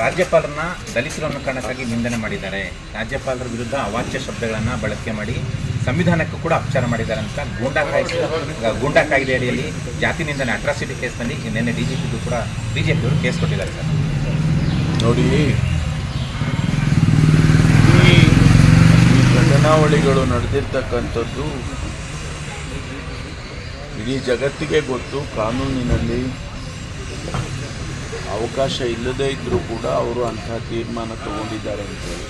ರಾಜ್ಯಪಾಲರನ್ನ ದಲಿತರು ಅನ್ನೋ ಕಾರಣಕ್ಕಾಗಿ ನಿಂದನೆ ಮಾಡಿದ್ದಾರೆ. ರಾಜ್ಯಪಾಲರ ವಿರುದ್ಧ ಅವಾಚ್ಯ ಶಬ್ದಗಳನ್ನು ಬಳಕೆ ಮಾಡಿ ಸಂವಿಧಾನಕ್ಕೂ ಕೂಡ ಅಪಚಾರ ಮಾಡಿದ್ದಾರೆ ಅಂತ ಗೂಂಡಾ ಕಾಯ್ದೆ ಗೂಂಡಾ ಕಾಯ್ದೆ ಅಡಿಯಲ್ಲಿ ಜಾತಿ ನಿಂದನೆ ಅಟ್ರಾಸಿಟಿ ಕೇಸ್ನಲ್ಲಿ ನಿನ್ನೆ ಡಿ ಜಿ ಪಿಗೂ ಕೂಡ ಬಿ ಜೆ ಪಿಯವರು ಕೇಸ್ ಕೊಟ್ಟಿದ್ದಾರೆ ಸರ್. ನೋಡಿ ಈ ಘಟನಾವಳಿಗಳು ನಡೆದಿರ್ತಕ್ಕಂಥದ್ದು ಇಡೀ ಜಗತ್ತಿಗೆ ಗೊತ್ತು, ಕಾನೂನಿನಲ್ಲಿ ಅವಕಾಶ ಇಲ್ಲದೇ ಇದ್ದರೂ ಕೂಡ ಅವರು ಅಂತಹ ತೀರ್ಮಾನ ತಗೊಂಡಿದ್ದಾರೆ ಅಂತೇಳಿ.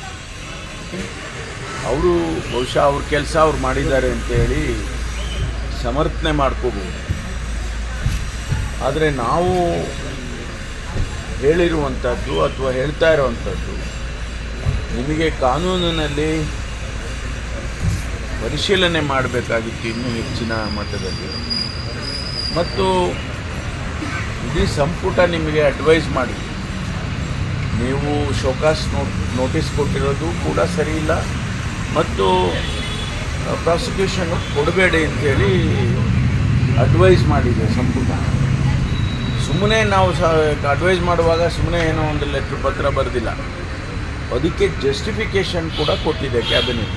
ಅವರು ಬಹುಶಃ ಅವ್ರ ಕೆಲಸ ಅವ್ರು ಮಾಡಿದ್ದಾರೆ ಅಂತೇಳಿ ಸಮರ್ಥನೆ ಮಾಡ್ಕೋಬೋದು. ಆದರೆ ನಾವು ಹೇಳಿರುವಂಥದ್ದು ಅಥವಾ ಹೇಳ್ತಾ ಇರುವಂಥದ್ದು, ನಿಮಗೆ ಕಾನೂನಿನಲ್ಲಿ ಪರಿಶೀಲನೆ ಮಾಡಬೇಕಾಗಿತ್ತು ಇನ್ನೂ ಹೆಚ್ಚಿನ ಮಟ್ಟದಲ್ಲಿ. ಮತ್ತು ಇಡೀ ಸಂಪುಟ ನಿಮಗೆ ಅಡ್ವೈಸ್ ಮಾಡಿ. ನೀವು ಶೋಕಾಸ್ ನೋಟ್ ನೋಟಿಸ್ ಕೊಟ್ಟಿರೋದು ಕೂಡ ಸರಿ ಇಲ್ಲ. ಮತ್ತು ಪ್ರಾಸಿಕ್ಯೂಷನ್ ಕೊಡಬೇಡಿ ಅಂತೇಳಿ ಅಡ್ವೈಸ್ ಮಾಡಿದೆ ಸಂಪುಟ. ಸುಮ್ಮನೆ ನಾವು ಸ ಅಡ್ವೈಸ್ ಮಾಡುವಾಗ ಸುಮ್ಮನೆ ಏನೋ ಒಂದು ಲೆಟ್ರ್ ಪತ್ರ ಬರೆದಿಲ್ಲ. ಅದಕ್ಕೆ ಜಸ್ಟಿಫಿಕೇಷನ್ ಕೂಡ ಕೊಟ್ಟಿದೆ ಕ್ಯಾಬಿನೆಟ್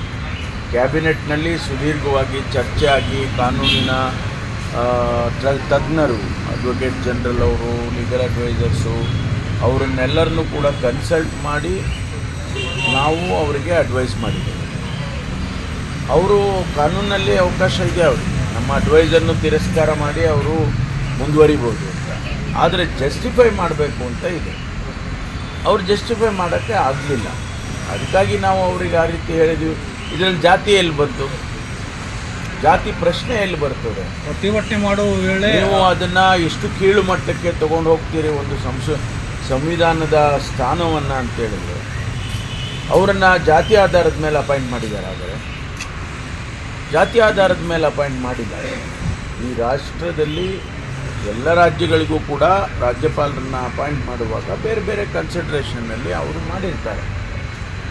ಕ್ಯಾಬಿನೆಟ್ನಲ್ಲಿ ಸುದೀರ್ಘವಾಗಿ ಚರ್ಚೆ ಆಗಿ, ಕಾನೂನಿನ ತಜ್ಞರು ಅಡ್ವೊಕೇಟ್ ಜನರಲ್ ಅವರು ಲೀಗಲ್ ಅಡ್ವೈಸರ್ಸು ಅವರನ್ನೆಲ್ಲರನ್ನೂ ಕೂಡ ಕನ್ಸಲ್ಟ್ ಮಾಡಿ ನಾವು ಅವರಿಗೆ ಅಡ್ವೈಸ್ ಮಾಡಿದ್ದೇವೆ. ಅವರು ಕಾನೂನಲ್ಲಿ ಅವಕಾಶ ಇದೆ ಅವರು ನಮ್ಮ ಅಡ್ವೈಸನ್ನು ತಿರಸ್ಕಾರ ಮಾಡಿ ಅವರು ಮುಂದುವರಿಬೋದು. ಅಂತ ಆದರೆ ಜಸ್ಟಿಫೈ ಮಾಡಬೇಕು ಅಂತ ಇದೆ. ಅವ್ರು ಜಸ್ಟಿಫೈ ಮಾಡೋಕ್ಕೆ ಆಗಲಿಲ್ಲ. ಅದಕ್ಕಾಗಿ ನಾವು ಅವ್ರಿಗೆ ಆ ರೀತಿ ಹೇಳಿದ್ವಿ. ಇದರಲ್ಲಿ ಜಾತಿ ಎಲ್ಲಿ ಬಂತು? ಜಾತಿ ಪ್ರಶ್ನೆ ಎಲ್ಲಿ ಬರ್ತದೆ? ಪ್ರತಿಭಟನೆ ಮಾಡುವ ವೇಳೆ ನೀವು ಅದನ್ನು ಎಷ್ಟು ಕೀಳು ಮಟ್ಟಕ್ಕೆ ತಗೊಂಡು ಹೋಗ್ತೀರಿ ಒಂದು ಸಂಸ ಸಂವಿಧಾನದ ಸ್ಥಾನವನ್ನು ಅಂತ ಹೇಳಿದ್ರೆ ಅವರನ್ನು ಜಾತಿ ಆಧಾರದ ಮೇಲೆ ಅಪಾಯಿಂಟ್ ಮಾಡಿದ್ದಾರೆ ಆದರೆ ಜಾತಿ ಆಧಾರದ ಮೇಲೆ ಅಪಾಯಿಂಟ್ ಮಾಡಿದ್ದಾರೆ. ಈ ರಾಷ್ಟ್ರದಲ್ಲಿ ಎಲ್ಲ ರಾಜ್ಯಗಳಿಗೂ ಕೂಡ ರಾಜ್ಯಪಾಲರನ್ನ ಅಪಾಯಿಂಟ್ ಮಾಡುವಾಗ ಬೇರೆ ಬೇರೆ ಕನ್ಸಿಡ್ರೇಷನ್ನಲ್ಲಿ ಅವರು ಮಾಡಿರ್ತಾರೆ.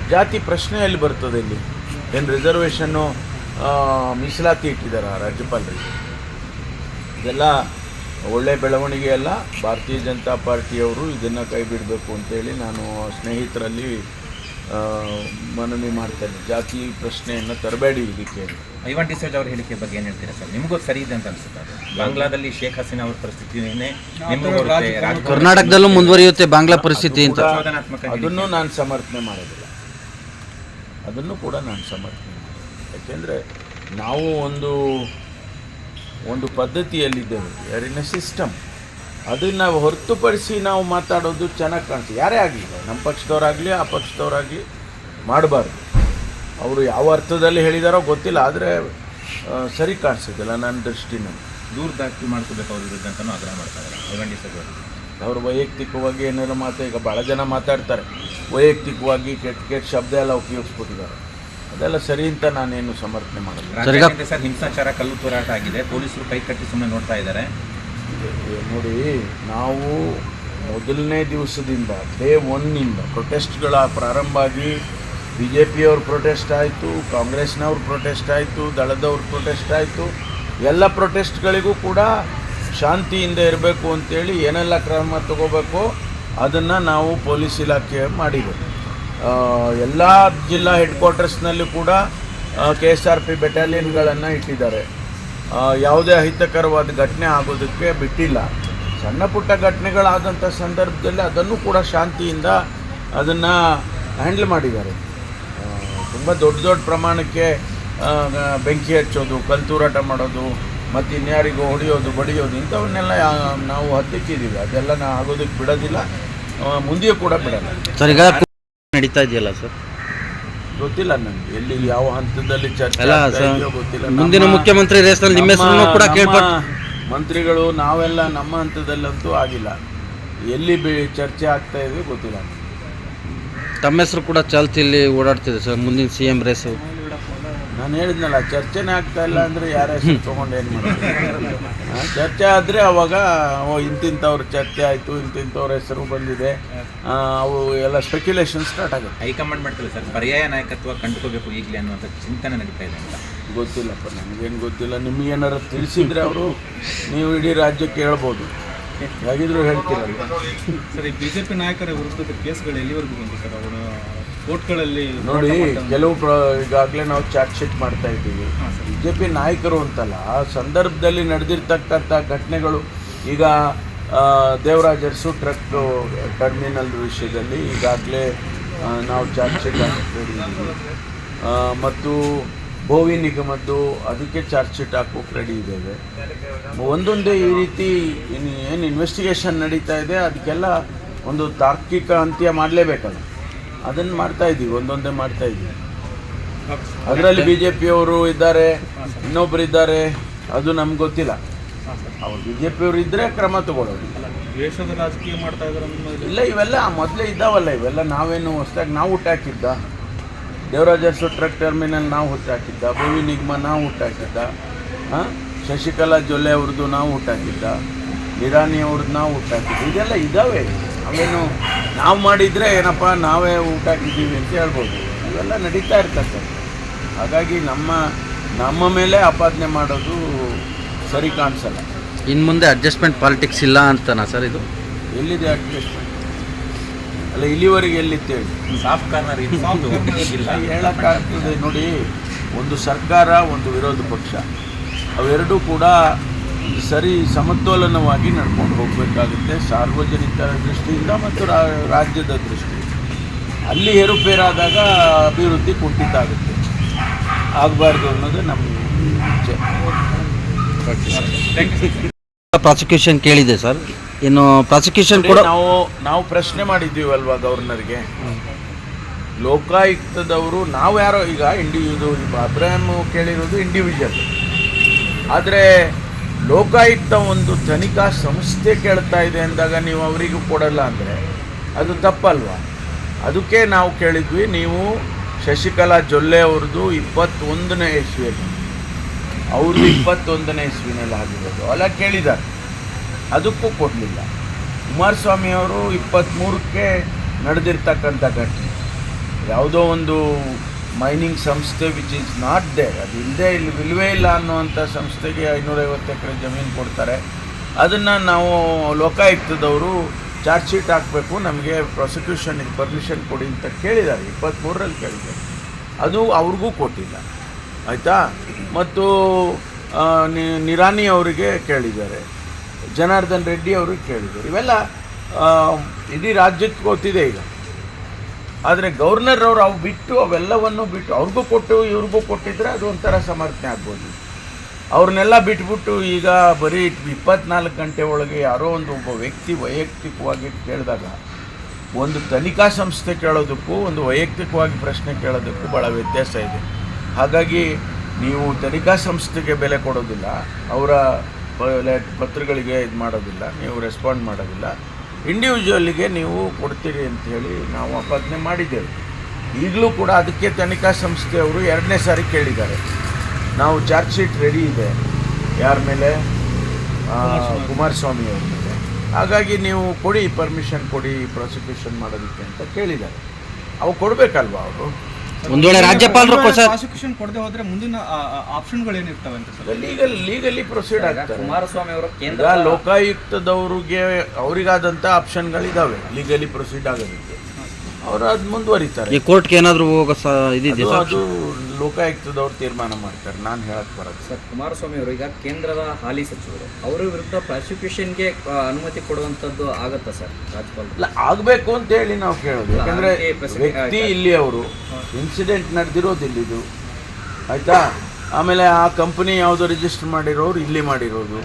ಜಾತಿ ಪ್ರಶ್ನೆ ಎಲ್ಲಿ ಬರ್ತದೆ ಇಲ್ಲಿ? ಏನು ರಿಸರ್ವೇಷನ್ನು ಮೀಸಲಾತಿ ಇಟ್ಟಿದ್ದಾರೆ ರಾಜ್ಯಪಾಲರಿಗೆ ಇದೆಲ್ಲ ಒಳ್ಳೆಯ ಬೆಳವಣಿಗೆ ಅಲ್ಲ ಭಾರತೀಯ ಜನತಾ ಪಾರ್ಟಿಯವರು ಇದನ್ನು ಕೈ ಬಿಡಬೇಕು ಅಂತೇಳಿ ನಾನು ಸ್ನೇಹಿತರಲ್ಲಿ ಮನವಿ ಮಾಡ್ತೇನೆ ಜಾತಿ ಪ್ರಶ್ನೆಯನ್ನು ತರಬೇಡಿ ಇದಕ್ಕೆ. ಐವನ್ ಡಿಸೋಜ್ ಅವ್ರ ಹೇಳಿಕೆ ಬಗ್ಗೆ ಏನು ಹೇಳ್ತೀರಾ ಸರ್? ನಿಮಗೂ ಸರಿ ಇದೆ ಅಂತ ಅನ್ಸುತ್ತೆ ಅದು. ಬಾಂಗ್ಲಾದಲ್ಲಿ ಶೇಖ್ ಹಸೀನಾ ಅವರ ಬರುತ್ತೆ ಕರ್ನಾಟಕದಲ್ಲೂ ಮುಂದುವರಿಯುತ್ತೆ ಬಾಂಗ್ಲಾ ಪರಿಸ್ಥಿತಿ ಅಂತ. ಅದನ್ನು ನಾನು ಸಮರ್ಥನೆ ಮಾಡೋದಿಲ್ಲ. ಅದನ್ನು ಕೂಡ ನಾನು ಸಮರ್ಥನೆ ಯಾಕೆಂದರೆ ನಾವು ಒಂದು ಒಂದು ಪದ್ಧತಿಯಲ್ಲಿದ್ದೇವೆ. ಯಾರ್ ಇನ್ ಎ ಸಿಸ್ಟಮ್ ಅದನ್ನು ಹೊರತುಪಡಿಸಿ ನಾವು ಮಾತಾಡೋದು ಚೆನ್ನಾಗಿ ಕಾಣಿಸ್ತದೆ ಯಾರೇ ಆಗಲಿ ನಮ್ಮ ಪಕ್ಷದವರಾಗಲಿ ಆ ಪಕ್ಷದವರಾಗಲಿ ಮಾಡಬಾರ್ದು. ಅವರು ಯಾವ ಅರ್ಥದಲ್ಲಿ ಹೇಳಿದಾರೋ ಗೊತ್ತಿಲ್ಲ ಆದರೆ ಸರಿ ಕಾಣಿಸೋದಿಲ್ಲ ನನ್ನ ದೃಷ್ಟಿನಲ್ಲಿ. ದೂರ ದಾಖಲು ಮಾಡ್ಕೋಬೇಕು ಅವ್ರ ವಿರುದ್ಧ ಅಂತಲೂ ಆಗ್ರಹ ಮಾಡ್ತಾರೆ ಅವರು ವೈಯಕ್ತಿಕವಾಗಿ ಏನಾರು ಮಾತು ಈಗ ಭಾಳ ಜನ ಮಾತಾಡ್ತಾರೆ. ವೈಯಕ್ತಿಕವಾಗಿ ಕೆಟ್ಟ ಕೆಟ್ಟ ಶಬ್ದ ಎಲ್ಲ ಉಪಯೋಗಿಸ್ಬಿಟ್ಟಿದ್ದಾರೆ. ಅದೆಲ್ಲ ಸರಿ ಅಂತ ನಾನೇನು ಸಮರ್ಥನೆ ಮಾಡಲ್ಲ. ಸರ್ ಹಿಂಸಾಚಾರ ಕಲ್ಲು ತೂರಾಟ ಆಗಿದೆ. ಪೊಲೀಸರು ಕೈ ಕಟ್ಟಿ ಸುಮ್ಮನೆ ನೋಡ್ತಾ ಇದ್ದಾರೆ. ನೋಡಿ ನಾವು ಮೊದಲನೇ ದಿವಸದಿಂದ ಡೇ ಒನ್ನಿಂದ ಪ್ರೊಟೆಸ್ಟ್ಗಳ ಪ್ರಾರಂಭ ಆಗಿ ಬಿ ಜೆ ಪಿಯವ್ರ ಪ್ರೊಟೆಸ್ಟ್ ಆಯಿತು ಕಾಂಗ್ರೆಸ್ನವ್ರ ಪ್ರೊಟೆಸ್ಟ್ ಆಯಿತು ದಳದವ್ರ ಪ್ರೊಟೆಸ್ಟ್ ಆಯಿತು ಎಲ್ಲ ಪ್ರೊಟೆಸ್ಟ್ಗಳಿಗೂ ಕೂಡ ಶಾಂತಿಯಿಂದ ಇರಬೇಕು ಅಂತೇಳಿ ಏನೆಲ್ಲ ಕ್ರಮ ತಗೋಬೇಕು ಅದನ್ನು ನಾವು ಪೊಲೀಸ್ ಇಲಾಖೆ ಮಾಡಿದ್ದೇವೆ ಎಲ್ಲ ಜಿಲ್ಲಾ ಹೆಡ್ ಕ್ವಾರ್ಟರ್ಸ್ನಲ್ಲಿ ಕೂಡ ಕೆ ಎಸ್ ಆರ್ ಪಿ ಬೆಟಾಲಿಯನ್ಗಳನ್ನು ಇಟ್ಟಿದ್ದಾರೆ. ಯಾವುದೇ ಅಹಿತಕರವಾದ ಘಟನೆ ಆಗೋದಕ್ಕೆ ಬಿಟ್ಟಿಲ್ಲ. ಸಣ್ಣ ಪುಟ್ಟ ಘಟನೆಗಳಾದಂಥ ಸಂದರ್ಭದಲ್ಲಿ ಅದನ್ನು ಕೂಡ ಶಾಂತಿಯಿಂದ ಅದನ್ನು ಹ್ಯಾಂಡಲ್ ಮಾಡಿದ್ದಾರೆ. ತುಂಬ ದೊಡ್ಡ ದೊಡ್ಡ ಪ್ರಮಾಣಕ್ಕೆ ಬೆಂಕಿ ಹಚ್ಚೋದು, ಕಲ್ತೂರಾಟ ಮಾಡೋದು, ಮತ್ತು ಇನ್ಯಾರಿಗೂ ಹೊಡೆಯೋದು, ಬಡಿಯೋದು, ಇಂಥವನ್ನೆಲ್ಲ ನಾವು ಹತ್ತಿಕ್ಕಿದ್ದೀವಿ. ಅದೆಲ್ಲ ನಾವು ಆಗೋದಕ್ಕೆ ಬಿಡೋದಿಲ್ಲ. ಮುಂದೆಯೂ ಕೂಡ ಬಿಡೋಲ್ಲ. ನಡೀತಾ ಇದೆಯಲ್ಲ ಸರ್? ಗೊತ್ತಿಲ್ಲ ನನಗೆ ಎಲ್ಲಿ ಯಾವ ಹಂತದಲ್ಲಿ ಚರ್ಚೆ ಅಲ್ಲ ಆಗ್ತಾ ಸರ್, ಇದೆಯೋ ಗೊತ್ತಿಲ್ಲ. ಮುಂದಿನ ನಮ್ಮ- ಮುಖ್ಯಮಂತ್ರಿ ರೇಸ್ನಲ್ಲಿ ನಿಮ್ಮ ಹೆಸರನ್ನು ಕೂಡ ನಮ್ಮ ಕೇಳ್ಪಟ್ಟು ಮಂತ್ರಿಗಳು ನಾವೆಲ್ಲ ನಮ್ಮ ಹಂತದಲ್ಲಂತೂ ಆಗಿಲ್ಲ. ಎಲ್ಲಿ ಬಿ ಚರ್ಚೆ ಆಗ್ತಾ ಇದೆ ಗೊತ್ತಿಲ್ಲ. ತಮ್ಮ ಹೆಸರು ಕೂಡ ಚಾಲ್ತಿಯಲ್ಲಿ ಓಡಾಡ್ತಿದೆ ಸರ್ ಮುಂದಿನ ಸಿ ಎಂ ರೇಸು. ನಾನು ಹೇಳಿದ್ನಲ್ಲ ಚರ್ಚೆನೇ ಆಗ್ತಾ ಇಲ್ಲ ಅಂದರೆ ಯಾರ ಹೆಸರು ತೊಗೊಂಡು ಏನು ಮಾಡ್ತಾರೆ ಚರ್ಚೆ ಆದರೆ ಅವಾಗ ಓ ಇಂತಿಂಥವ್ರ ಚರ್ಚೆ ಆಯಿತು ಇಂತಿಂಥವ್ರ ಹೆಸರು ಬಂದಿದೆ. ಆ, ಅವು ಎಲ್ಲ ಸ್ಪೆಕ್ಯುಲೇಷನ್ ಸ್ಟಾರ್ಟ್ ಆಗುತ್ತೆ. ಹೈಕಮಾಂಡ್ ಮಾಡ್ತಿಲ್ಲ ಸರ್. ಪರ್ಯಾಯ ನಾಯಕತ್ವ ಕಂಡುಕೋಬೇಕು ಈಗಲೇ ಅನ್ನುವಂಥ ಚಿಂತನೆ ನಡೀತಾ ಇದೆ ಅಂತ. ಗೊತ್ತಿಲ್ಲಪ್ಪ ನನಗೇನು ಗೊತ್ತಿಲ್ಲ. ನಿಮಗೇನಾರು ತಿಳಿಸಿದ್ರೆ ಅವರು ನೀವು ಇಡೀ ರಾಜ್ಯಕ್ಕೆ ಹೇಳ್ಬೋದು. ಹೇಗಿದ್ರು ಹೇಳ್ತೀರಲ್ಲ ಸರ್ ಈ ಬಿಜೆಪಿ ನಾಯಕರ ವಿರುದ್ಧದ ಕೇಸ್ಗಳು ಎಲ್ಲಿವರೆಗೂ ಬಂದಿದೆ ಸರ್? ಅವರ ಕೋರ್ಟ್ಗಳಲ್ಲಿ ನೋಡಿ ಕೆಲವು ಪ್ರ ಈಗಾಗಲೇ ನಾವು ಚಾರ್ಜ್ ಶೀಟ್ ಮಾಡ್ತಾ ಇದ್ದೀವಿ. ಬಿ ಜೆ ಪಿ ನಾಯಕರು ಅಂತಲ್ಲ ಆ ಸಂದರ್ಭದಲ್ಲಿ ನಡೆದಿರ್ತಕ್ಕಂಥ ಘಟನೆಗಳು ಈಗ ದೇವರಾಜ್ ಅರಸು ಟ್ರಕ್ ಟರ್ಮಿನಲ್ ವಿಷಯದಲ್ಲಿ ಈಗಾಗಲೇ ನಾವು ಚಾರ್ಜ್ ಶೀಟ್ ಹಾಕಿದ್ದೀವಿ ಮತ್ತು ಬೋವಿ ನಿಗಮದ್ದು ಅದಕ್ಕೆ ಚಾರ್ಜ್ ಶೀಟ್ ಹಾಕೋಕೆ ರೆಡಿ ಇದ್ದೇವೆ. ಒಂದೊಂದೇ ಈ ರೀತಿ ಏನು ಇನ್ವೆಸ್ಟಿಗೇಷನ್ ನಡೀತಾ ಇದೆ ಅದಕ್ಕೆಲ್ಲ ಒಂದು ತಾರ್ಕಿಕ ಅಂತ್ಯ ಮಾಡಲೇಬೇಕಲ್ಲ. ಅದನ್ನು ಮಾಡ್ತಾ ಇದ್ದೀವಿ ಒಂದೊಂದೇ ಮಾಡ್ತಾ ಇದ್ದೀವಿ. ಅದರಲ್ಲಿ ಬಿ ಜೆ ಪಿಯವರು ಇದ್ದಾರೆ ಇನ್ನೊಬ್ಬರು ಇದ್ದಾರೆ ಅದು ನಮ್ಗೆ ಗೊತ್ತಿಲ್ಲ. ಅವ್ರು ಬಿ ಜೆ ಪಿಯವರು ಇದ್ದರೆ ಕ್ರಮ ತಗೊಳ್ಳೋದು. ದ್ವೇಷದ ರಾಜಕೀಯ ಮಾಡ್ತಾ ಇದ್ದಾರೆ ಇಲ್ಲ ಇವೆಲ್ಲ ಮೊದಲೇ ಇದ್ದಾವಲ್ಲ ಇವೆಲ್ಲ ನಾವೇನು ಹೊಸ್ದಾಗಿ ನಾವು ಹುಟ್ಟಾಕಿದ್ದ ದೇವರಾಜ ಅರಸು ಟ್ರಕ್ ಟರ್ಮಿನಲ್ ನಾವು ಹುಟ್ಟಾಕಿದ್ದ ಭೂಮಿ ನಿಗಮ ನಾವು ಹುಟ್ಟಾಕಿದ್ದ ಹಾಂ? ಶಶಿಕಲಾ ಜೊಲ್ಲೆ ಅವ್ರದ್ದು ನಾವು ಹುಟ್ಟಾಕಿದ್ದ ನಿರಾನಿ ಅವ್ರದ್ದು ನಾವು ಹುಟ್ಟಾಕಿದ್ದ ಇದೆಲ್ಲ ಇದ್ದಾವೆ. ಅವೇನು ನಾವು ಮಾಡಿದರೆ ಏನಪ್ಪ ನಾವೇ ಊಟಾಕಿದ್ದೀವಿ ಅಂತ ಹೇಳ್ಬೋದು. ಇವೆಲ್ಲ ನಡೀತಾ ಇರ್ತಕ್ಕಂಥ ಹಾಗಾಗಿ ನಮ್ಮ ನಮ್ಮ ಮೇಲೆ ಆಪಾದನೆ ಮಾಡೋದು ಸರಿ ಕಾಣಿಸಲ್ಲ. ಇನ್ನು ಮುಂದೆ ಅಡ್ಜಸ್ಟ್ಮೆಂಟ್ ಪಾಲಿಟಿಕ್ಸ್ ಇಲ್ಲ ಅಂತನಾ ಸರ್ ಇದು? ಎಲ್ಲಿದೆ ಅಡ್ಜಸ್ಟ್ಮೆಂಟ್ ಅಲ್ಲ ಇಲ್ಲಿವರೆಗೆ ಎಲ್ಲಿತ್ತು ಹೇಳಿ ಸಾಫ್ಟ್ ಕಾರ್ನರ್ ಹೇಳೋಕ್ಕಾಗ್ತದೆ ನೋಡಿ ಒಂದು ಸರ್ಕಾರ ಒಂದು ವಿರೋಧ ಪಕ್ಷ. ಅವೆರಡೂ ಕೂಡ ಸರಿ ಸಮತೋಲನವಾಗಿ ನಡ್ಕೊಂಡು ಹೋಗಬೇಕಾಗುತ್ತೆ ಸಾರ್ವಜನಿಕರ ದೃಷ್ಟಿಯಿಂದ ಮತ್ತು ರಾಜ್ಯದ ದೃಷ್ಟಿಯಿಂದ. ಅಲ್ಲಿ ಏರುಪೇರಾದಾಗ ಅಭಿವೃದ್ಧಿ ಕುಂಠಿತ ಆಗುತ್ತೆ ಆಗಬಾರ್ದು ಅನ್ನೋದು ನಮ್ಮ ಇಚ್ಛೆ ಪ್ರಾಸಿಕ್ಯೂಷನ್ ಕೇಳಿದೆ ಸರ್ ಇನ್ನು ಪ್ರಾಸಿಕ್ಯೂಷನ್ ಕೂಡ ನಾವು ನಾವು ಪ್ರಶ್ನೆ ಮಾಡಿದ್ದೀವಲ್ವಾ ಗವರ್ನರ್ಗೆ ಲೋಕಾಯುಕ್ತದವರು ನಾವು ಯಾರೋ ಈಗ ಇಂಡಿವಿಜುವಲ್ ಇದು ಅಬ್ರಾಹಂ ಕೇಳಿರೋದು ಇಂಡಿವಿಜುವಲ್ ಆದರೆ ಲೋಕಾಯುಕ್ತ ಒಂದು ತನಿಖಾ ಸಂಸ್ಥೆ ಕೇಳ್ತಾ ಇದೆ ಅಂದಾಗ ನೀವು ಅವರಿಗೂ ಕೊಡಲ್ಲ ಅಂದರೆ ಅದು ತಪ್ಪಲ್ವಾ? ಅದಕ್ಕೆ ನಾವು ಕೇಳಿದ್ವಿ, ನೀವು ಶಶಿಕಲಾ ಜೊಲ್ಲೆ ಅವ್ರದ್ದು ಇಪ್ಪತ್ತೊಂದನೇ ಇಸ್ವಿಯಲ್ಲಿ. ಅವ್ರದ್ದು ಇಪ್ಪತ್ತೊಂದನೇ ಇಸ್ವಿನಲ್ಲಿ ಆಗಿರೋದು. ಅಲ್ಲ, ಕೇಳಿದ್ದಾರೆ. ಅದಕ್ಕೂ ಕೊಡಲಿಲ್ಲ. ಕುಮಾರಸ್ವಾಮಿಯವರು ಇಪ್ಪತ್ತ್ಮೂರಕ್ಕೆ ನಡೆದಿರ್ತಕ್ಕಂಥ ಘಟನೆ. ಯಾವುದೋ ಒಂದು ಮೈನಿಂಗ್ ಸಂಸ್ಥೆ ವಿಚ್ ಈಸ್ ನಾಟ್ ದೇರ್ ಅದು ಇಲ್ಲದೆ ಇಲ್ಲಿ ವಿಲ್ವೇ ಇಲ್ಲ ಅನ್ನುವಂಥ ಸಂಸ್ಥೆಗೆ ಐನೂರೈವತ್ತು ಎಕರೆ ಜಮೀನು ಕೊಡ್ತಾರೆ. ಅದನ್ನು ನಾವು ಲೋಕಾಯುಕ್ತದವರು ಚಾರ್ಜ್ ಶೀಟ್ ಹಾಕಬೇಕು, ನಮಗೆ ಪ್ರಾಸಿಕ್ಯೂಷನ್ಗೆ ಪರ್ಮಿಷನ್ ಕೊಡಿ ಅಂತ ಕೇಳಿದ್ದಾರೆ. ಇಪ್ಪತ್ತ್ಮೂರರಲ್ಲಿ ಕೇಳಿದೆ ಅದು ಅವ್ರಿಗೂ ಕೊಟ್ಟಿಲ್ಲ. ಆಯಿತಾ? ಮತ್ತು ನಿರಾನಿ ಅವರಿಗೆ ಕೇಳಿದ್ದಾರೆ. ಜನಾರ್ದನ್ ರೆಡ್ಡಿ ಅವ್ರಿಗೆ ಕೇಳಿದ್ದಾರೆ. ಇವೆಲ್ಲ ಇಡೀ ರಾಜ್ಯಕ್ಕೆ ಗೊತ್ತಿದೆ ಈಗ. ಆದರೆ ಗವರ್ನರ್ ಅವರು ಅವು ಬಿಟ್ಟು ಅವೆಲ್ಲವನ್ನು ಬಿಟ್ಟು ಅವ್ರಿಗೂ ಕೊಟ್ಟು ಇವ್ರಿಗೂ ಕೊಟ್ಟಿದ್ರೆ ಅದು ಒಂಥರ ಸಮರ್ಥನೆ ಆಗ್ಬೋದು. ಅವ್ರನ್ನೆಲ್ಲ ಬಿಟ್ಬಿಟ್ಟು ಈಗ ಬರೀ ಇಪ್ಪತ್ನಾಲ್ಕು ಗಂಟೆ ಒಳಗೆ ಯಾರೋ ಒಂದು ಒಬ್ಬ ವ್ಯಕ್ತಿ ವೈಯಕ್ತಿಕವಾಗಿ ಕೇಳಿದಾಗ, ಒಂದು ತನಿಖಾ ಸಂಸ್ಥೆ ಕೇಳೋದಕ್ಕೂ, ಒಂದು ವೈಯಕ್ತಿಕವಾಗಿ ಪ್ರಶ್ನೆ ಕೇಳೋದಕ್ಕೂ ಭಾಳ ವ್ಯತ್ಯಾಸ ಇದೆ. ಹಾಗಾಗಿ ನೀವು ತನಿಖಾ ಸಂಸ್ಥೆಗೆ ಬೆಲೆ ಕೊಡೋದಿಲ್ಲ, ಅವರ ಪತ್ರಗಳಿಗೆ ಇದು ಮಾಡೋದಿಲ್ಲ ನೀವು ರೆಸ್ಪಾಂಡ್ ಮಾಡೋದಿಲ್ಲ. ಇಂಡಿವಿಜುವಲ್ಲಿಗೆ ನೀವು ಕೊಡ್ತೀರಿ ಅಂತ ಹೇಳಿ ನಾವು ಆಪಾದನೆ ಮಾಡಿದ್ದೇವೆ. ಈಗಲೂ ಕೂಡ ಅದಕ್ಕೆ ತನಿಖಾ ಸಂಸ್ಥೆಯವರು ಎರಡನೇ ಸಾರಿ ಕೇಳಿದ್ದಾರೆ. ನಾವು ಚಾರ್ಜ್ ಶೀಟ್ ರೆಡಿ ಇದೆ. ಯಾರ ಮೇಲೆ? ಕುಮಾರಸ್ವಾಮಿ. ಅವ್ರ ಮೇಲೆ. ಹಾಗಾಗಿ ನೀವು ಕೊಡಿ ಪರ್ಮಿಷನ್ ಕೊಡಿ ಪ್ರಾಸಿಕ್ಯೂಷನ್ ಮಾಡೋದಕ್ಕೆ ಅಂತ ಕೇಳಿದ್ದಾರೆ. ಅವು ಕೊಡಬೇಕಲ್ವಾ ಅವರು? ಒಂದು ವೇಳೆ ರಾಜ್ಯಪಾಲರು ಸರ್ ಪ್ರಾಸಿಕ್ಯೂಷನ್ ಕೊಡದೆ ಹೋದ್ರೆ ಮುಂದಿನ ಆಪ್ಷನ್ಗಳು ಏನಿರ್ತವೆ ಅಂತ ಸರ್? ಲೀಗಲ್ ಲೀಗಲಿ ಪ್ರೊಸೀಡ್ ಆಗ್ತಾರೆ ಕುಮಾರಸ್ವಾಮಿ ಅವರು ಕೇಂದ್ರ ಲೋಕಾಯುಕ್ತದವ್ರಿಗೆ ಅವರಿಗಾದಂಥ ಆಪ್ಷನ್ಗಳಿದ್ದಾವೆ ಲೀಗಲಿ ಪ್ರೊಸೀಡ್ ಆಗೋದಕ್ಕೆ. ಅವರು ಅದು ಮುಂದುವರಿತಾರೆ. ಈ ಕೋರ್ಟ್ಗೆ ಏನಾದರೂ ಹೋಗೋ ಸ ಇದಿದೆ ಅದು ಲೋಕಾಯುಕ್ತದವ್ರು ತೀರ್ಮಾನ ಮಾಡ್ತಾರೆ. ನಾನು ಹೇಳಕ್ ಬರೋದು ಸರ್ ಕುಮಾರಸ್ವಾಮಿ ಅವರು ಈಗ ಕೇಂದ್ರದ ಹಾಲಿ ಸಚಿವರು ಅವರ ವಿರುದ್ಧ ಪ್ರಾಸಿಕ್ಯೂಷನ್ಗೆ ಅನುಮತಿ ಕೊಡುವಂಥದ್ದು ಆಗತ್ತಾ ಸರ್ ರಾಜ್ಯಪಾಲರು? ಇಲ್ಲ ಆಗಬೇಕು ಅಂತ ಹೇಳಿ ನಾವು ಕೇಳೋದು. ಇಲ್ಲ, ಯಾಕಂದ್ರೆ ಅದಕ್ಕೆ ಪ್ರಶ್ನೆ ವ್ಯಕ್ತಿ ಇಲ್ಲಿ ಅವರು ಇನ್ಸಿಡೆಂಟ್ ನಡೆದಿರೋದು ಇಲ್ಲಿದು. ಆಯ್ತಾ? ಆಮೇಲೆ ಆ ಕಂಪನಿ ಯಾವುದು ರಿಜಿಸ್ಟರ್ ಮಾಡಿರೋರು ಇಲ್ಲಿ ಮಾಡಿರೋದು.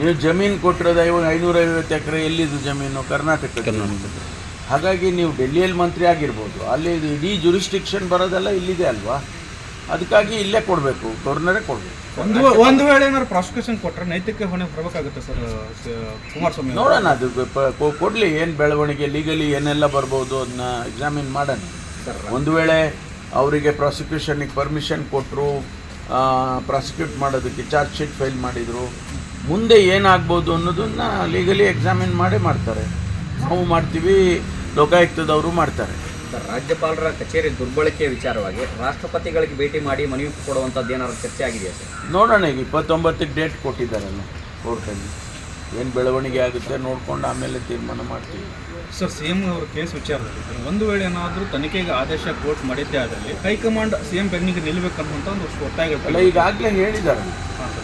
ನೀವು ಜಮೀನು ಕೊಟ್ಟಿರೋದು ಐವ ಐನೂರೈವತ್ತು ಎಕರೆ ಎಲ್ಲಿದು ಜಮೀನು? ಕರ್ನಾಟಕ ಜಮೀನು. ಹಾಗಾಗಿ ನೀವು ಡೆಲ್ಲಿಯಲ್ಲಿ ಮಂತ್ರಿ ಆಗಿರ್ಬೋದು ಅಲ್ಲಿ ಇಡೀ ಜುರಿಸ್ಟಿಕ್ಷನ್ ಬರೋದೆಲ್ಲ ಇಲ್ಲಿದೆ ಅಲ್ವಾ? ಅದಕ್ಕಾಗಿ ಇಲ್ಲೇ ಕೊಡಬೇಕು ಗವರ್ನರೇ ಕೊಡಬೇಕು. ಒಂದು ಒಂದು ವೇಳೆ ಏನಾದ್ರು ಪ್ರಾಸಿಕ್ಯೂಷನ್ ಕೊಟ್ಟರೆ ನೈತಿಕ ಹೊಣೆ ಬರಬೇಕಾಗುತ್ತೆ ಸರ್ ಕುಮಾರಸ್ವಾಮಿ. ನೋಡೋಣ ಅದು ಕೊಡಲಿ ಕೊಡ್ಲಿ ಏನು ಬೆಳವಣಿಗೆ ಲೀಗಲಿ ಏನೆಲ್ಲ ಬರ್ಬೋದು ಅದನ್ನ ಎಕ್ಸಾಮಿನ್ ಮಾಡೋಣ. ಒಂದು ವೇಳೆ ಅವರಿಗೆ ಪ್ರಾಸಿಕ್ಯೂಷನಿಗೆ ಪರ್ಮಿಷನ್ ಕೊಟ್ಟರು ಪ್ರಾಸಿಕ್ಯೂಟ್ ಮಾಡೋದಕ್ಕೆ ಚಾರ್ಜ್ ಶೀಟ್ ಫೈಲ್ ಮಾಡಿದರು ಮುಂದೆ ಏನಾಗ್ಬೋದು ಅನ್ನೋದನ್ನ ಲೀಗಲಿ ಎಕ್ಸಾಮಿನ್ ಮಾಡೇ ಮಾಡ್ತಾರೆ. ನಾವು ಮಾಡ್ತೀವಿ ಲೋಕಾಯುಕ್ತದವರು ಮಾಡ್ತಾರೆ. ಸರ್ ರಾಜ್ಯಪಾಲರ ಕಚೇರಿ ದುರ್ಬಳಕೆ ವಿಚಾರವಾಗಿ ರಾಷ್ಟ್ರಪತಿಗಳಿಗೆ ಭೇಟಿ ಮಾಡಿ ಮನವಿ ಕೊಡುವಂಥದ್ದು ಏನಾದ್ರು ಚರ್ಚೆ ಆಗಿದೆಯಾ ಸರ್? ನೋಡೋಣ ಈಗ ಇಪ್ಪತ್ತೊಂಬತ್ತಕ್ಕೆ ಡೇಟ್ ಕೊಟ್ಟಿದ್ದಾರಲ್ಲ ಕೋರ್ಟಲ್ಲಿ. ಏನು ಬೆಳವಣಿಗೆ ಆಗುತ್ತೆ ನೋಡ್ಕೊಂಡು ಆಮೇಲೆ ತೀರ್ಮಾನ ಮಾಡ್ತೀವಿ. ಸರ್ ಸಿ ಎಂ ಅವರ ಕೇಸ್ ವಿಚಾರದಲ್ಲಿ ಸರ್ ಒಂದು ವೇಳೆ ಏನಾದರೂ ತನಿಖೆಗೆ ಆದೇಶ ಕೋರ್ಟ್ ಮಾಡಿದ್ದೇ ಆದಲ್ಲಿ ಹೈಕಮಾಂಡ್ ಸಿ ಎಂ ಬೆನ್ನಿಗೆ ನಿಲ್ಲಬೇಕನ್ನುವಂಥ ಒಂದು ಅಲ್ಲ ಒತ್ತಾಯಗಳು ಈಗಾಗಲೇ ಹೇಳಿದ್ದಾರೆ. ಸರ್.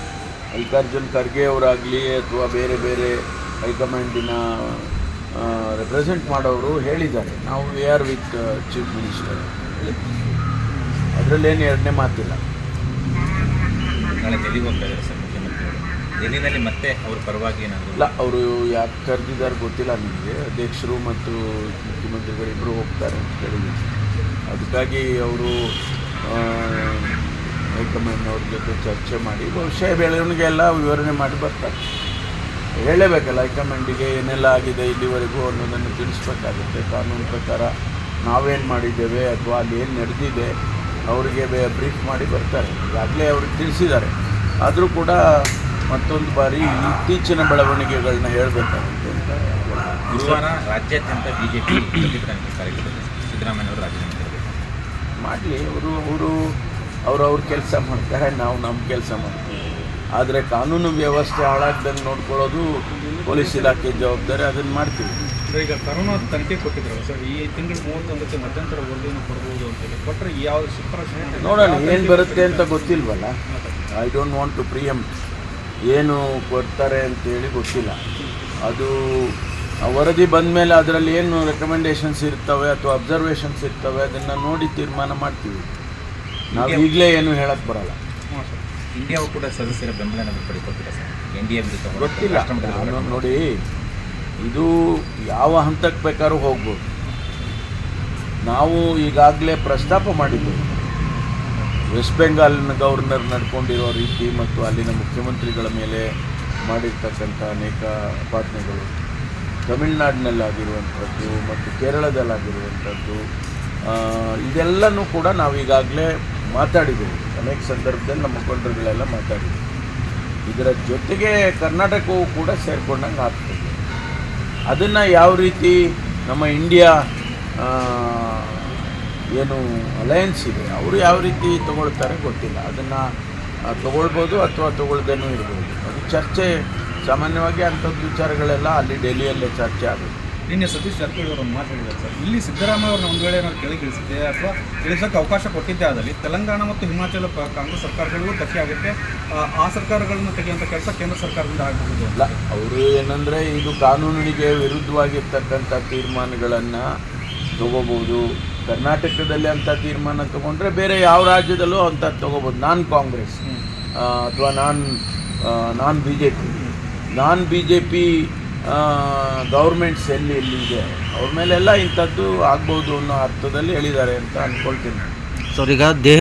ಮಲ್ಲಿಕಾರ್ಜುನ್ ಖರ್ಗೆ ಅವರಾಗಲಿ ಅಥವಾ ಬೇರೆ ಬೇರೆ ಹೈಕಮಾಂಡಿನ ರೆಪ್ರೆಸೆಂಟ್ ಮಾಡೋರು ಹೇಳಿದ್ದಾರೆ. ನಾವು we are with chief minister. ಅದರಲ್ಲೇನು ಎರಡನೇ ಮಾತಿಲ್ಲ. ನಾಳೆ ಡೆಲ್ಲಿಗೆ ಹೋಗ್ತಾ ಇದ್ದಾರೆ ಸರ್ ಮುಖ್ಯಮಂತ್ರಿಗಳು. ಡೆಲ್ಲಿನಲ್ಲಿ ಮತ್ತೆ ಅವ್ರ ಪರವಾಗಿ ಏನಾದರೂ ಇಲ್ಲ ಅವರು ಯಾಕೆ ಕರೆದಿದ್ದಾರೆ ಗೊತ್ತಿಲ್ಲ ನಿಮಗೆ. ಅಧ್ಯಕ್ಷರು ಮತ್ತು ಮುಖ್ಯಮಂತ್ರಿಗಳಿಬ್ಬರು ಹೋಗ್ತಾರೆ ಅಂತ ಹೇಳಿದ್ರು ಅದಕ್ಕಾಗಿ ಅವರು ಹೈಕಮಾಂಡ್ ಅವ್ರ ಜೊತೆ ಚರ್ಚೆ ಮಾಡಿ ಬಹುಶಃ ಬೆಳವಣಿಗೆ ಎಲ್ಲ ವಿವರಣೆ ಮಾಡಿ ಬರ್ತಾರೆ. ಹೇಳಬೇಕಲ್ಲ ಹೈಕಮಾಂಡಿಗೆ ಏನೆಲ್ಲ ಆಗಿದೆ ಇಲ್ಲಿವರೆಗೂ ಅನ್ನೋದನ್ನು ತಿಳಿಸ್ಬೇಕಾಗುತ್ತೆ. ಕಾನೂನು ಪ್ರಕಾರ ನಾವೇನು ಮಾಡಿದ್ದೇವೆ ಅಥವಾ ಅಲ್ಲಿ ಏನು ನಡೆದಿದೆ ಅವರಿಗೆ ಬ್ರೀಫ್ ಮಾಡಿ ಬರ್ತಾರೆ. ಈಗಾಗಲೇ ಅವ್ರಿಗೆ ತಿಳಿಸಿದ್ದಾರೆ. ಆದರೂ ಕೂಡ ಮತ್ತೊಂದು ಬಾರಿ ಇತ್ತೀಚಿನ ಬೆಳವಣಿಗೆಗಳನ್ನ ಹೇಳಬೇಕಾಗುತ್ತೆ ಅಂತ ಗುರುವಾರ ರಾಜ್ಯಾದ್ಯಂತ ಬಿಜೆಪಿ ಜೆ ಪಿ ಸಿದ್ದರಾಮಯ್ಯ ಅವರು ರಾಜೀನಾಮೆ ಮಾಡಲಿ ಅವರು ಅವರು ಅವರು ಅವ್ರ ಕೆಲಸ ಮಾಡ್ತಾರೆ ನಾವು ನಮ್ಮ ಕೆಲಸ ಮಾಡ್ತೀವಿ. ಆದರೆ ಕಾನೂನು ವ್ಯವಸ್ಥೆ ಹಾಳಾಗ್ದಂಗೆ ನೋಡ್ಕೊಳ್ಳೋದು ಪೊಲೀಸ್ ಇಲಾಖೆ ಜವಾಬ್ದಾರಿ ಅದನ್ನು ಮಾಡ್ತೀವಿ. ಸರ್ ಈಗ ಕರೋನಾ ತನಿಖೆ ಕೊಟ್ಟಿದ್ರಲ್ಲ ಸರ್ ಈ ತಿಂಗಳು ಮೂವತ್ತೊಂದಕ್ಕೆ ಮಧ್ಯಂತರ ವರದಿಯನ್ನು ಕೊಡ್ಬೋದು ಅಂತೇಳಿ ಕೊಟ್ಟರೆ ಯಾವ ಶಿಫಾರಸು ನೋಡೋಣ ಏನು ಬರುತ್ತೆ ಅಂತ ಗೊತ್ತಿಲ್ವಲ್ಲ? I don't want to preempt ಏನು ಕೊಡ್ತಾರೆ ಅಂತೇಳಿ ಗೊತ್ತಿಲ್ಲ. ಅದು ವರದಿ ಬಂದ ಮೇಲೆ ಅದರಲ್ಲಿ ಏನು ರೆಕಮೆಂಡೇಷನ್ಸ್ ಇರ್ತವೆ ಅಥವಾ ಅಬ್ಸರ್ವೇಷನ್ಸ್ ಇರ್ತವೆ ಅದನ್ನು ನೋಡಿ ತೀರ್ಮಾನ ಮಾಡ್ತೀವಿ. ನಾವು ಈಗಲೇ ಏನು ಹೇಳಕ್ಕೆ ಬರಲ್ಲ. ಹಾಂ ಸರ್. ಇಂಡಿಯಾವು ಕೂಡ ಸದಸ್ಯರ ಬೆಂಬಲ ಪಡೆದುಕೊಟ್ಟಿಲ್ಲ ಸರ್. ಎನ್ ಡಿ ಎ ವಿರುದ್ಧ ಗೊತ್ತಿಲ್ಲ ನಾನು ನೋಡಿ ಇದು ಯಾವ ಹಂತಕ್ಕೆ ಬೇಕಾದ್ರೂ ಹೋಗ್ಬೋದು. ನಾವು ಈಗಾಗಲೇ ಪ್ರಸ್ತಾಪ ಮಾಡಿದ್ದು ವೆಸ್ಟ್ ಬೆಂಗಾಲಿನ ಗವರ್ನರ್ ನಡ್ಕೊಂಡಿರೋ ರೀತಿ ಮತ್ತು ಅಲ್ಲಿನ ಮುಖ್ಯಮಂತ್ರಿಗಳ ಮೇಲೆ ಮಾಡಿರ್ತಕ್ಕಂಥ ಅನೇಕ ಅಪಾದನೆಗಳು ತಮಿಳ್ನಾಡಿನಲ್ಲಾಗಿರುವಂಥದ್ದು ಮತ್ತು ಕೇರಳದಲ್ಲಾಗಿರುವಂಥದ್ದು ಇದೆಲ್ಲನೂ ಕೂಡ ನಾವು ಈಗಾಗಲೇ ಮಾತಾಡಿದ್ದೇವೆ ಅನೇಕ ಸಂದರ್ಭದಲ್ಲಿ ನಮ್ಮ ಮುಖಂಡರುಗಳೆಲ್ಲ ಮಾತಾಡಿದ್ದೀವಿ ಇದರ ಜೊತೆಗೆ ಕರ್ನಾಟಕವು ಕೂಡ ಸೇರ್ಕೊಂಡಂಗೆ ಆಗ್ತದೆ. ಅದನ್ನು ಯಾವ ರೀತಿ ನಮ್ಮ ಇಂಡಿಯಾ ಏನು ಅಲಯನ್ಸ್ ಇದೆ, ಅವರು ಯಾವ ರೀತಿ ತಗೊಳ್ತಾರೆ ಗೊತ್ತಿಲ್ಲ. ಅದನ್ನು ತೊಗೊಳ್ಬೋದು ಅಥವಾ ತೊಗೊಳ್ದೇನೂ ಇರ್ಬೋದು. ಅದು ಚರ್ಚೆ, ಸಾಮಾನ್ಯವಾಗಿ ಅಂಥದ್ದು ವಿಚಾರಗಳೆಲ್ಲ ಅಲ್ಲಿ ಡೆಲ್ಲಿಯಲ್ಲೇ ಚರ್ಚೆ ಆಗುತ್ತೆ. ನಿನ್ನೆ ಸತೀಶ್ ಜಾರಕಿಹೊಳಿ ಅವರು ಒಂದು ಮಾತು ಹೇಳಿದ್ದಾರೆ ಸರ್. ಇಲ್ಲಿ ಸಿದ್ದರಾಮಯ್ಯ ಅವ್ರನ್ನ ಒಂದು ವೇಳೆ ಏನಾದ್ರು ಕೆಳಗೆ ಇಳಿಸಿದ್ದೆ ಅಥವಾ ಇಳಿಸೋಕ್ಕೆ ಅವಕಾಶ ಕೊಟ್ಟಿದ್ದೆ ಆದಲ್ಲಿ ತೆಲಂಗಾಣ ಮತ್ತು ಹಿಮಾಚಲ ಕಾಂಗ್ರೆಸ್ ಸರ್ಕಾರಗಳಿಗೂ ಧಕ್ಕೆ ಆಗುತ್ತೆ. ಆ, ಆ ಸರ್ಕಾರಗಳನ್ನು ತೆಗೆಯುವಂಥ ಕೆಲಸ ಕೇಂದ್ರ ಸರ್ಕಾರದಿಂದ ಆಗಬಹುದು ಅಲ್ಲ ಅವರು ಏನಂದರೆ ಇದು ಕಾನೂನಿಗೆ ವಿರುದ್ಧವಾಗಿರ್ತಕ್ಕಂಥ ತೀರ್ಮಾನಗಳನ್ನು ತಗೋಬೋದು ಕರ್ನಾಟಕದಲ್ಲಿ ಅಂಥ ತೀರ್ಮಾನ ತಗೊಂಡ್ರೆ ಬೇರೆ ಯಾವ ರಾಜ್ಯದಲ್ಲೂ ಅಂತ ತಗೋಬೋದು ನಾನ್ ಕಾಂಗ್ರೆಸ್ ಅಥವಾ non non B J P non B J P governments ಎಲ್ಲಿ ಎಲ್ಲಿದೆ ಅವ್ರ ಮೇಲೆಲ್ಲ ಇಂಥದ್ದು ಆಗ್ಬೋದು ಅನ್ನೋ ಅರ್ಥದಲ್ಲಿ ಹೇಳಿದ್ದಾರೆ ಅಂತ ಅಂದ್ಕೊಳ್ತೀನಿ. ಸರ್, ಈಗ ದೇಹ